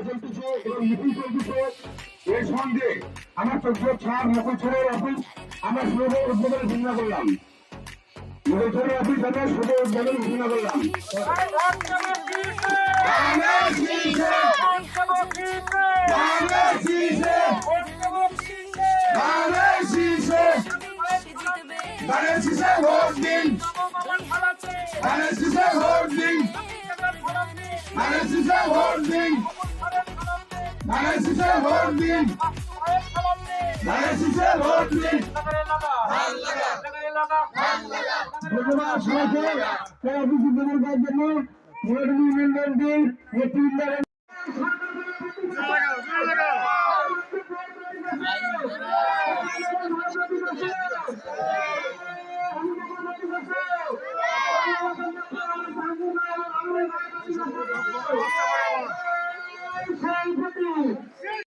চলতেছে এবং মিটিং চলতেছে এর সঙ্গে আমার চোদ্দ ছাড় নকল ছেলের অফিস আমরা শুভ উদ্বোধন ঘোষণা করলাম। নকল ছেলের অফিস আমরা শুভ উদ্বোধন ঘোষণা করলাম। শীর্ষে ভোট দিন শীর্ষে ভোট দিন শীর্ষে ভোট দিন বাংলাদেশ ভোট দিন। বাংলাদেশ ভোট দিন। ধন্যবাদ সবাইকে। অফিস উদ্বোধন করার জন্য মুরাদ ইউনিয়ন ব্যাংকের সভাপতি।